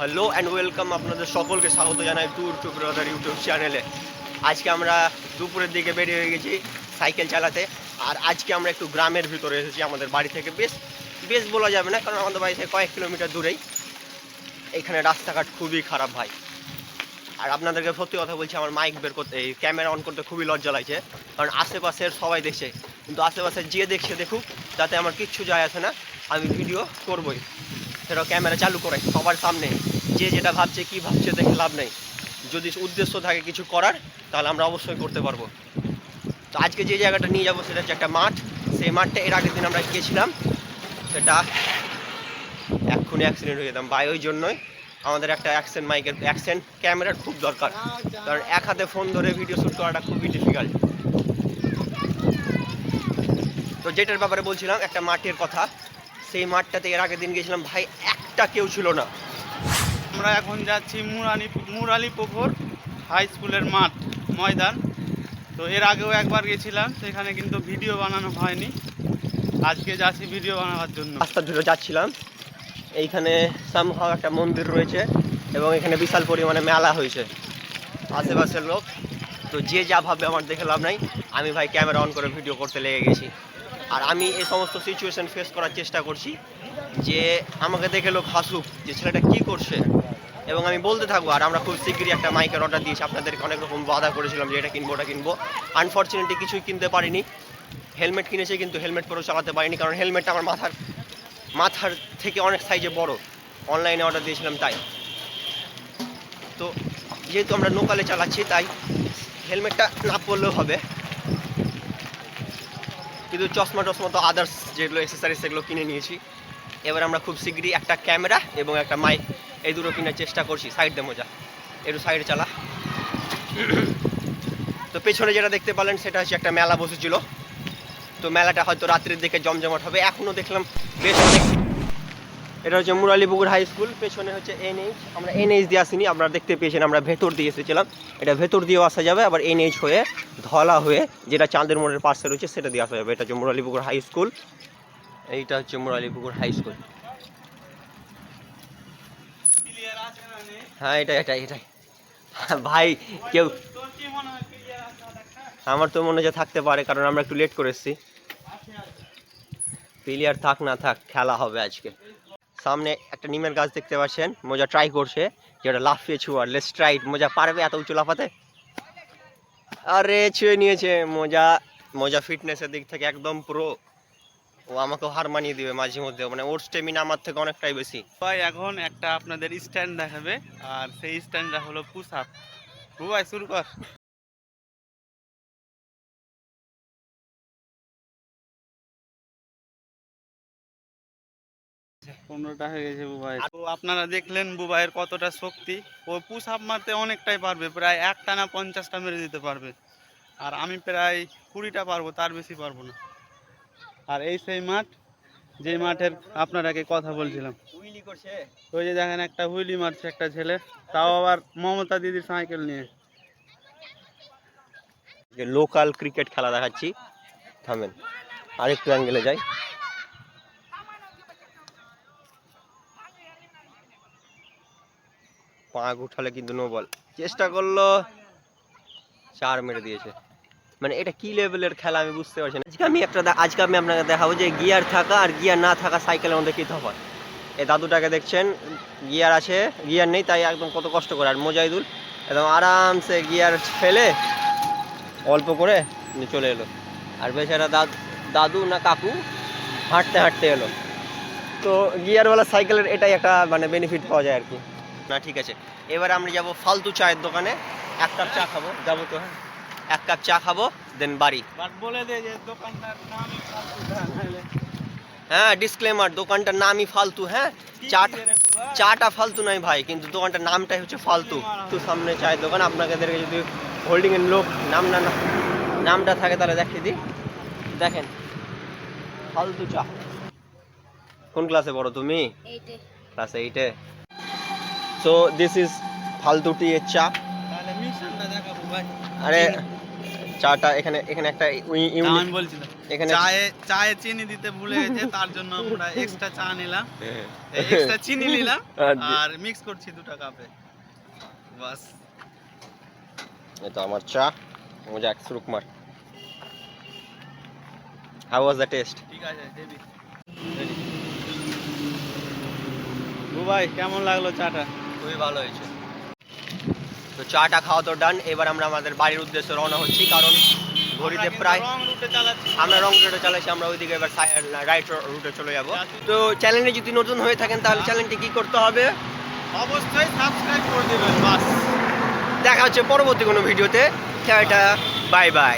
Hello and welcome আপনাদের সকলকে স্বাগত জানাই ট্যুর ব্রাদার ইউটিউব চ্যানেলে। আজকে আমরা দুপুরের দিকে বেরিয়ে গেছি সাইকেল চালাতে। আর আজকে আমরা একটু গ্রামের ভিতরে এসেছি আমাদের বাড়ি থেকে। বেশ বেশ বলা যাবে না, কারণ আমাদের বাড়ি থেকে কয়েক কিলোমিটার দূরেই। এখানে রাস্তাঘাট খুবই খারাপ ভাই। আর আপনাদেরকে সত্যি কথা বলছি, আমার মাইক বের করতে, এই ক্যামেরা অন করতে খুবই লজ্জা লাগছে। কারণ আশেপাশের সবাই দেখছে। কিন্তু আশেপাশে যে দেখছে দেখুক, তাতে আমার কিচ্ছু যায় আসে না। আমি ভিডিও করবই। সেটা ক্যামেরা চালু করে সবার সামনে। যে যেটা ভাবছে, কি ভাবছে দেখে লাভ নেই। যদি উদ্দেশ্য থাকে কিছু করার, তাহলে আমরা অবশ্যই করতে পারব। তো আজকে যে জায়গাটা নিয়ে যাব সেটা হচ্ছে একটা মাঠ। সেই মাঠটা এর আগের দিন আমরা গিয়েছিলাম। সেটা এক্ষুনি অ্যাক্সিডেন্ট হয়ে যেতাম। ভাই, ওই জন্যই আমাদের একটা অ্যাকশন মাইকের অ্যাকশন ক্যামেরার খুব দরকার। কারণ এক হাতে ফোন ধরে ভিডিও শ্যুট করাটা খুবই ডিফিকাল্ট তো যেটার ব্যাপারে বলছিলাম, একটা মাঠের কথা। সেই মাঠটাতে এর আগের দিন গেছিলাম। ভাই একটা কেউ ছিল না। আমরা এখন যাচ্ছি মুরালি মুরালি পুকুর হাই স্কুলের মাঠ ময়দান। তো এর আগেও একবার গেছিলাম সেখানে কিন্তু ভিডিও বানানো হয়নি। আজকে যাচ্ছি ভিডিও বানাবার জন্য। রাস্তা ধরে যাচ্ছিলাম। এইখানে সামহাও একটা মন্দির রয়েছে এবং এখানে বিশাল পরিমাণে মেলা হয়েছে। আশেপাশের লোক। তো যে যা ভাববে আমার দেখে লাভ নাই। আমি ভাই ক্যামেরা অন করে ভিডিও করতে লেগে গেছি। আর আমি এই সমস্ত সিচুয়েশন ফেস করার চেষ্টা করছি যে আমাকে দেখে লোক হাসুক যে ছেলেটা কি করছে। এবং আমি বলতে থাকব, আর আমরা খুব শীঘ্রই একটা মাইকের অর্ডার দিয়েছি। আপনাদেরকে অনেক রকম বাধা করেছিলাম যে এটা কিনবো, ওটা কিনবো। আনফর্চুনেটলি কিছুই কিনতে পারিনি। হেলমেট কিনেছে কিন্তু হেলমেট পরেও চালাতে পারিনি, কারণ হেলমেটটা আমার মাথার মাথার থেকে অনেক সাইজে বড়। অনলাইনে অর্ডার দিয়েছিলাম তাই। তো যেহেতু আমরা লোকালে চালাচ্ছি, তাই হেলমেটটা না পরলেও হবে। কিন্তু চশমা টশমা তো আদার্স যেগুলো এক্সেসারিজ সেগুলো কিনে নিয়েছি। এবার আমরা খুব শীঘ্রই একটা ক্যামেরা এবং একটা মাইক এই দুটো কেনার চেষ্টা করছি। সাইড দে মজা একটু সাইডে চালা। তো পেছনে যেটা দেখতে পারলেন সেটা হচ্ছে একটা মেলা বসেছিল। তো মেলাটা হয়তো রাত্রের দিকে জমজমাট হবে। এখনও দেখলাম বেশ অনেক এটা হচ্ছে মুরালিপুকুর হাই স্কুল পেছনে হচ্ছে এনএইচ আমরা এনএইচ দিয়ে আসিনি আপনারা দেখতে পেয়েছেন আমরা ভেতর দিয়ে এসেছিলাম এটা ভেতর দিয়েও আসা যাবে আবার এনএইচ হয়ে ধলা হয়ে যেটা চাঁদের মোড়ের পাশে রয়েছে সেটা দিয়ে আসা যাবে এটা হচ্ছে মুরালিপুকুর হাই স্কুল এইটা হচ্ছে মুরালিপুকুর হাই স্কুল হ্যাঁ এটাই এটাই এটাই ভাই কেউ? আমার তো মনে হচ্ছে থাকতে পারে কারণ আমরা একটু লেট করে এসেছি আছে, আছে। প্লেয়ার থাক না থাক খেলা হবে আজকে সামনে একটা নিমের গাছ দেখতে পাচ্ছেন, মোজা ট্রাই করছে, যেটা লাফিয়ে ছুয়ার লেস ট্রাইট মোজা পারবে এত উঁচু লাফাতে? আরে ছুঁয়ে নিয়েছে, মোজা মোজা ফিটনেসের দিক থেকে একদম পুরো ও আমাকে হার মানিয়ে দিবে মাঝে মধ্যে মানে ওর স্টেমিনা আমার থেকে অনেকটাই বেশি। ভাই, এখন একটা আপনাদের স্ট্যান্ড দেখাবে, আর সেই স্ট্যান্ডটা হলো পুশ ভাই শুরু কর। পনেরোটা হয়ে গেছে বুবাই তো আপনারা দেখলেন বুবাইয়ের কতটা শক্তি। ও আপ মারতে অনেকটাই পারবে প্রায় একটা না পঞ্চাশটা মেরে দিতে পারবে। আর আমি প্রায় কুড়িটা পারব তার বেশি পারব না। আর এই সেই মাঠ যে মাঠের আপনারাকে কথা বলছিলাম। ওই যে দেখেন একটা হুইলি মারছে একটা ছেলে তাও আবার মমতা দিদির সাইকেল নিয়ে। যে লোকাল ক্রিকেট খেলা দেখাচ্ছি। থামেন আরেকটু অ্যাঙ্গেলে যাই। পাঁক উঠালে কিন্তু নো বল চেষ্টা করল, চার মেরে দিয়েছে। মানে এটা কি লেভেলের খেলা আমি বুঝতে পারছি না। আজকে আমি একটা আজকে আমি আপনাকে দেখাবো যে গিয়ার থাকা আর গিয়ার না থাকা সাইকেলের মধ্যে কি তফাৎ। এই দাদুটাকে দেখছেন গিয়ার আছে গিয়ার নেই, তাই একদম কত কষ্ট করে। আর মোজাইদুল একদম আরামসে গিয়ার ফেলে অল্প করে চলে এলো। আর বেচারা দাদু না কাকু হাঁটতে হাঁটতে এলো। তো গিয়ারওয়ালা সাইকেলের এটাই একটা মানে বেনিফিট পাওয়া যায় আর কি। না ঠিক আছে। এবার আমরা যাব ফালতু চায়ের দোকানে। এক কাপ চা খাব। যাব তো হ্যাঁ। এক কাপ চা খাব দেন বাড়ি। বলে দে যে দোকানটার নামই ফালতু হ্যাঁ ডিসক্লেমার দোকানটার নামই ফালতু হ্যাঁ? চাটা? চাটা ফালতু নয় ভাই কিন্তু দোকানটার নামটাই হচ্ছে ফালতু। তো সামনে চায়ের দোকান আপনাদেরকে যদি হোল্ডিং এর লোক নাম না না- নামটা থাকে তাহলে দেখিয়ে দিই। দেখেন ফালতু চা। কোন ক্লাসে পড়ো তুমি? এইটে ক্লাস এইটে সো দিস ইজ ফালতু টি এর চা। আরে চাটা এখানে এখানে একটা ইউ- তা ইউনিক আমি বলছিলাম এখানে চায়ে চায়ে চিনি দিতে ভুলে গেছে তার জন্য আমরা এক্সট্রা চা নিলাম। এক্সট্রা চিনি নিলাম আর মিক্স করছি দুটো কাপে বাস। তো আমার চা। মুঝে এক সুরুক মার। হাউ ওয়াজ দ্য টেস্ট ঠিক আছে হেভি ভাই কেমন লাগল চাটা? খুবই ভালো হয়েছে। তো চাটা খাওয়া তো ডান এবার আমরা আমাদের বাড়ির উদ্দেশ্যে রওনা হচ্ছি কারণ ঘড়িতে প্রায় আমরা রং রুটে চালাচ্ছি। আমরা ওইদিকে এবার রাইট রুটে চলে যাব। তো চ্যানেলে যদি নতুন হয়ে থাকেন তাহলে চ্যানেলটি কি করতে হবে? অবশ্যই সাবস্ক্রাইব করে দিবেন বাস। দেখা হচ্ছে পরবর্তী কোনো ভিডিওতে। Tata bye bye